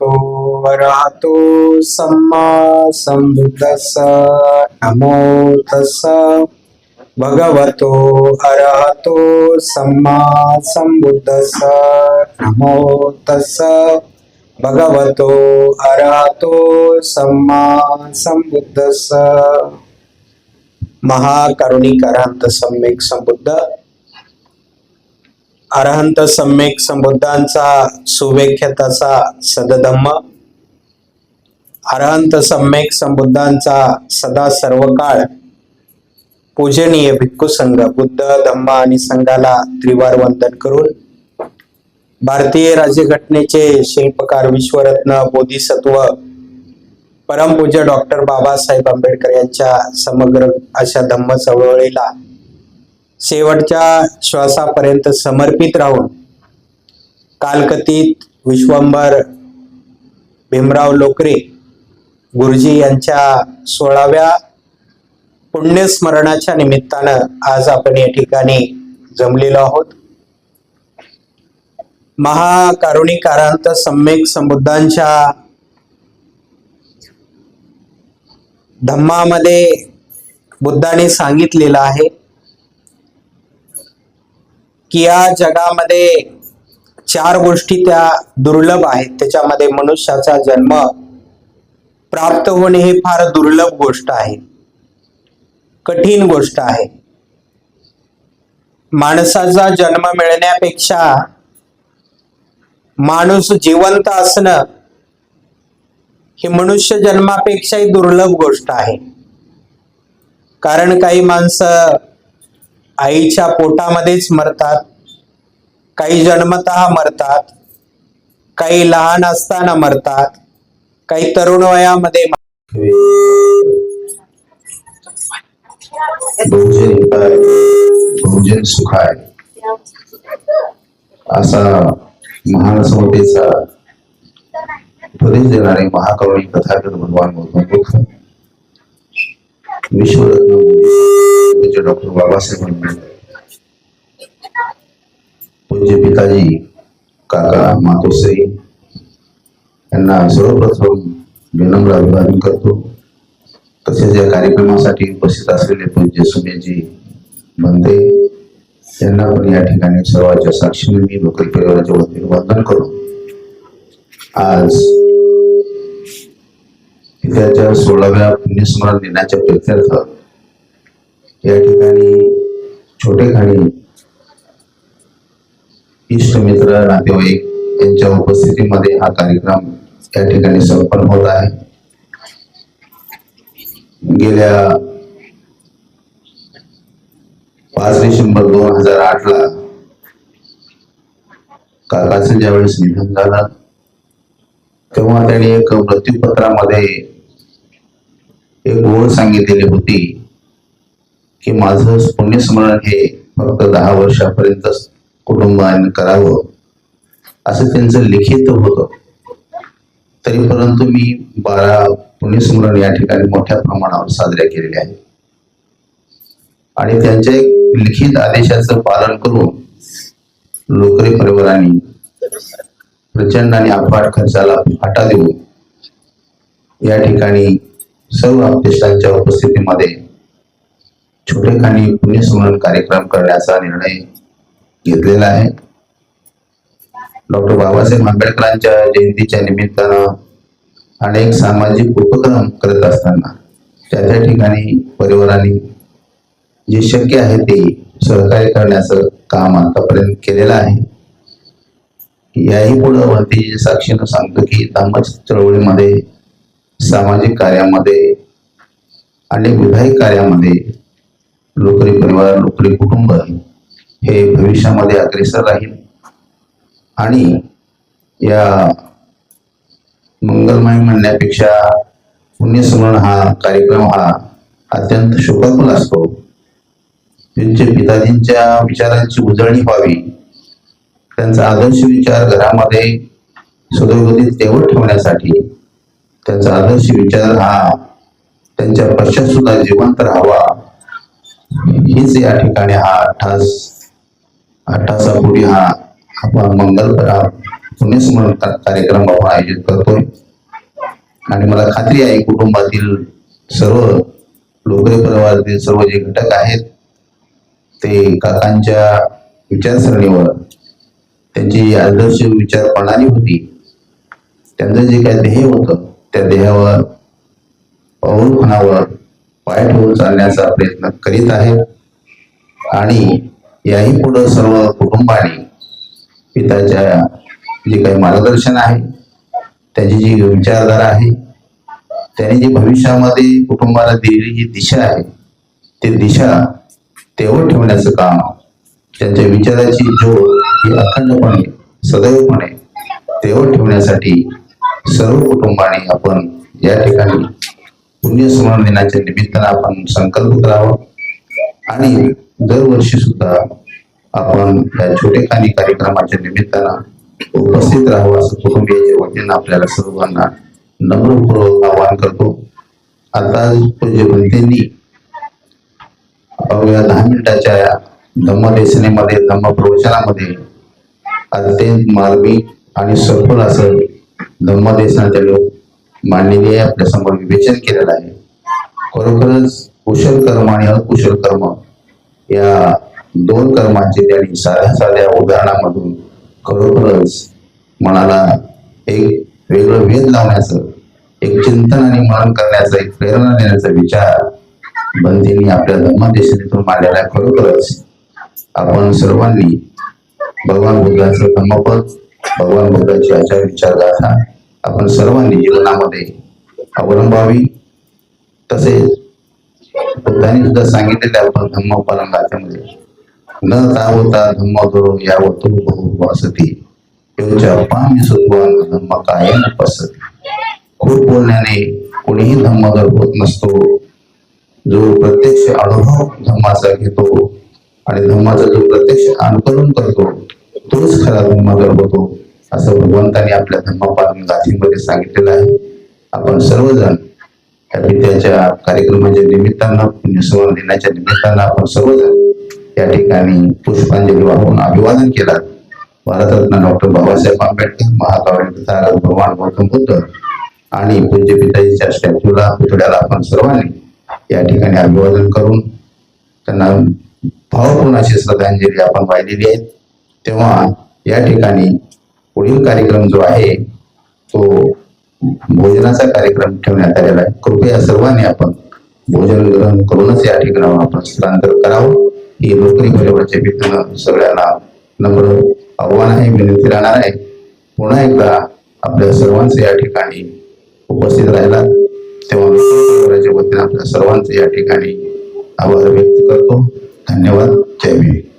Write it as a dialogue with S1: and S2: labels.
S1: भगवतो वराहतो सम्मा संबुद्धस नमो तस भगवतो अरहतो सम्मा संबुद्धस नमो तस भगवतो अरहतो सम्मा संबुद्धस महाकरुणिक सम्यक संबुद्ध अरहंत सम्यक संबुद्धांचा सुवेख्यताचा सदधम्म अरहंत सम्यक संबुद्धांचा सदा सर्व काळ पूजनीय भिक्खू संघ बुद्ध धम्म आणि संघाला त्रिवार वंदन करून भारतीय राज्यघटनेचे शिल्पकार विश्वरत्न बोधिसत्व परमपूज्य डॉक्टर बाबासाहेब आंबेडकर यांच्या समग्र अशा धम्म चळवळीला शेवटच्या श्वासापर्यंत समर्पित राहून कालकथित विश्वंभर भीमराव लोकरे गुरुजी यांच्या सोळाव्या पुण्यस्मरणाच्या निमित्तानं आज आपण या ठिकाणी जमलेलो आहोत. महाकारुणिकारांत सम्यक संबुद्धांच्या धम्मामध्ये बुद्धाने सांगितलेलं आहे की या जगामध्ये चार गोष्टी त्या दुर्लभ आहेत. त्याच्यामध्ये मनुष्याचा जन्म प्राप्त होणे हे फार दुर्लभ गोष्ट आहे. कठीण गोष्ट आहे. माणसाचा जन्म मिळण्यापेक्षा माणूस जिवंत असणं ही मनुष्य जन्मापेक्षाही दुर्लभ गोष्ट आहे. कारण काही माणसं आईच्या पोटामध्येच मरतात. काही जन्मत मरतात. काही लहान असताना मरतात. काही तरुण वयामध्ये
S2: बहुजन हिताय बहुजन सुखाय. असा महान समतेचा उपदेश देणारे महाकरुणी कथागत भगवान गौतम बुद्ध विश्वरत्न पूज्य डॉक्टर बाबासाहेब आंबेडकर पूज्य पिताजी काका मातोश्री यांना सर्वप्रथम विनम्र अभिवादन करतो. तसेच या कार्यक्रमासाठी उपस्थित असलेले पूज्य सुमेजी बंदे यांना पण या ठिकाणी सर्वांच्या साक्षीने मी लोकल परिवाराच्या वतीने वंदन करू आज त्याच्या सोळाव्या पुण्यस्मरण दिनाच्या प्रित्यर्थ. या ठिकाणी छोटे खाणी इष्टमित्र नातेवाईक यांच्या उपस्थितीमध्ये हा कार्यक्रम या ठिकाणी संपन्न होत आहे. गेल्या पाच डिसेंबर दोन हजार आठ ला काकाचं ज्यावेळेस निधन झालं तेव्हा त्यांनी एक मृत्यूपत्रामध्ये एक ओळ सांगितलेली होती की माझं पुण्यस्मरण हे फक्त दहा वर्षापर्यंतच कुटुंबाने करावं असं त्यांचं लिखित होतं. तरी परंतु मी बारा पुण्यस्मरण या ठिकाणी मोठ्या प्रमाणावर साजऱ्या केलेल्या आहेत. आणि त्यांच्या एक लिखित आदेशाचं पालन करून लोकरी परिवाराने प्रचंड आणि अफाट खर्चाला फाटा देऊन या ठिकाणी सर्व अपदेष्टांच्या उपस्थितीमध्ये छोटेखानी पुण्यस्मरण कार्यक्रम करण्याचा निर्णय घेतलेला आहे. डॉक्टर बाबासाहेब आंबेडकरांच्या जयंतीच्या निमित्तानं अनेक सामाजिक उपक्रम करत असताना त्या त्या ठिकाणी परिवाराने जे शक्य आहे ते सहकार्य करण्याचं काम आतापर्यंत केलेलं आहे. याही पुढं वरती साक्षीनं सांगतो की धम्म चळवळीमध्ये सामाजिक कार्यामध्ये अनेक विधायक कार्यामध्ये लोकरी परिवार लोकरी कुटुंब हे भविष्यामध्ये अग्रेसर राहील. आणि या मंगलमय म्हणण्यापेक्षा पुण्यस्मरण हा कार्यक्रम हा अत्यंत शोकाकुल असतो. त्यांच्या पिताजींच्या विचारांची उजळणी व्हावी. त्यांचा आदर्श विचार घरामध्ये सुदोगतीत तेवढ ठेवण्यासाठी त्यांचा आदर्श विचार हा त्यांच्या पश्चात सुद्धा जिवंत राहावा. हीच या ठिकाणी हा अठ्ठास अठ्ठासापुढी हा आपण मंगल करा पुण्यस्मरण कार्यक्रम आपण आयोजित करतोय. आणि मला खात्री आहे कुटुंबातील सर्व लोकरे परिवारातील सर्व जे घटक आहेत ते काकांच्या विचारसरणीवर त्यांची आदर्श विचार प्रणाली होती. त्यांचं जे काही ध्येय होतं त्या देहावर पाऊलखुणावर पाय ठेवून चालण्याचा प्रयत्न करीत आहे आणि याही पुढं सर्व कुटुंबाने पिताच्या जे काही मार्गदर्शन आहे त्याची जी विचारधारा आहे त्याने जी भविष्यामध्ये कुटुंबाला दिलेली जी दिशा आहे ती दिशा तेवढ ठेवण्याचं काम त्यांच्या विचाराची जोड ही अखंडपणे सदैवपणे तेवढ ठेवण्यासाठी सर्व कुटुंबाने आपण या ठिकाणी पुण्यस्मरण दिनाच्या निमित्तानं आपण संकल्प करावा आणि दरवर्षी सुद्धा आपण या छोटेखानी कार्यक्रमाच्या निमित्तानं उपस्थित राहावं असं कुटुंबियाच्या वतीनं आपल्याला सर्वांना नम्रपूर्वक आवाहन करतो. आता पूज्य अवघ्या दहा मिनिटाच्या धम्मदेशनेमध्ये धम्म प्रवचनामध्ये अत्यंत मार्मिक आणि सफल असं धर्मादेशाने त्यांनी मांडलेली आहे आपल्यासमोर विवेचन केलेलं आहे. खरोखरच कुशल कर्म आणि अकुशल कर्म या दोन कर्मांचे त्यांनी साध्या साध्या उदाहरणामधून खरोखरच मनाला एक वेगळं वेध लावण्याचं एक चिंतन आणि मनन करण्याचा एक प्रेरणा देण्याचा विचार बंदींनी आपल्या धर्मदेशनेतून मांडलेला आहे. खरोखरच आपण सर्वांनी भगवान बुद्धाचं धम्मपद भगवान बुद्धाची आचार विचारधारा आपण सर्वांनी जीवनामध्ये अवलंबावी. तसेच बुद्धांनी सुद्धा सांगितलेले आपण धम्म पालन गाथेमध्ये न तावता धम्म गुरु यावतो बहु वसती योच्या पामी सुत्वान धम्म कायम पसती खूप बोलण्याने कोणीही धम्मधर होत नसतो. जो प्रत्यक्ष अनुभव धम्माचा घेतो आणि धम्माचा जो प्रत्यक्ष अनुकरण करतो तोच खरा धम्मगर होतो. असं भगवंताने आपल्या धर्मपालन गाथीमध्ये सांगितलेलं आहे. आपण सर्वजण या विद्याच्या कार्यक्रमाच्या निमित्तानं पुण्यस्मरण दिनाच्या निमित्तानं आपण सर्वजण या ठिकाणी पुष्पांजली वाहून अभिवादन केला. भारतरत्न डॉक्टर बाबासाहेब आंबेडकर महाकाव्य भगवान गौतम बुद्ध आणि पूज्य पिताजीच्या स्टॅच्यूला पुतळ्याला आपण सर्वांनी या ठिकाणी अभिवादन करून त्यांना भावपूर्ण अशी श्रद्धांजली आपण वाहिलेली आहे. तेव्हा या ठिकाणी पुढील कार्यक्रम जो आहे तो भोजनाचा कार्यक्रम ठेवण्यात आलेला आहे. कृपया सर्वांनी आपण भोजन ग्रहण करूनच या ठिकाणी आपण स्थलांतर करावं. ही नोकरी परिवाराच्या भीतीनं सगळ्यांना नम्र आव्हान आहे. विनंती राहणार आहे. पुन्हा एकदा आपल्या सर्वांचं या ठिकाणी उपस्थित राहिला तेव्हा नोकरी परिवाराच्या आपल्या सर्वांचं या ठिकाणी आभार व्यक्त करतो. धन्यवाद. जय भीम.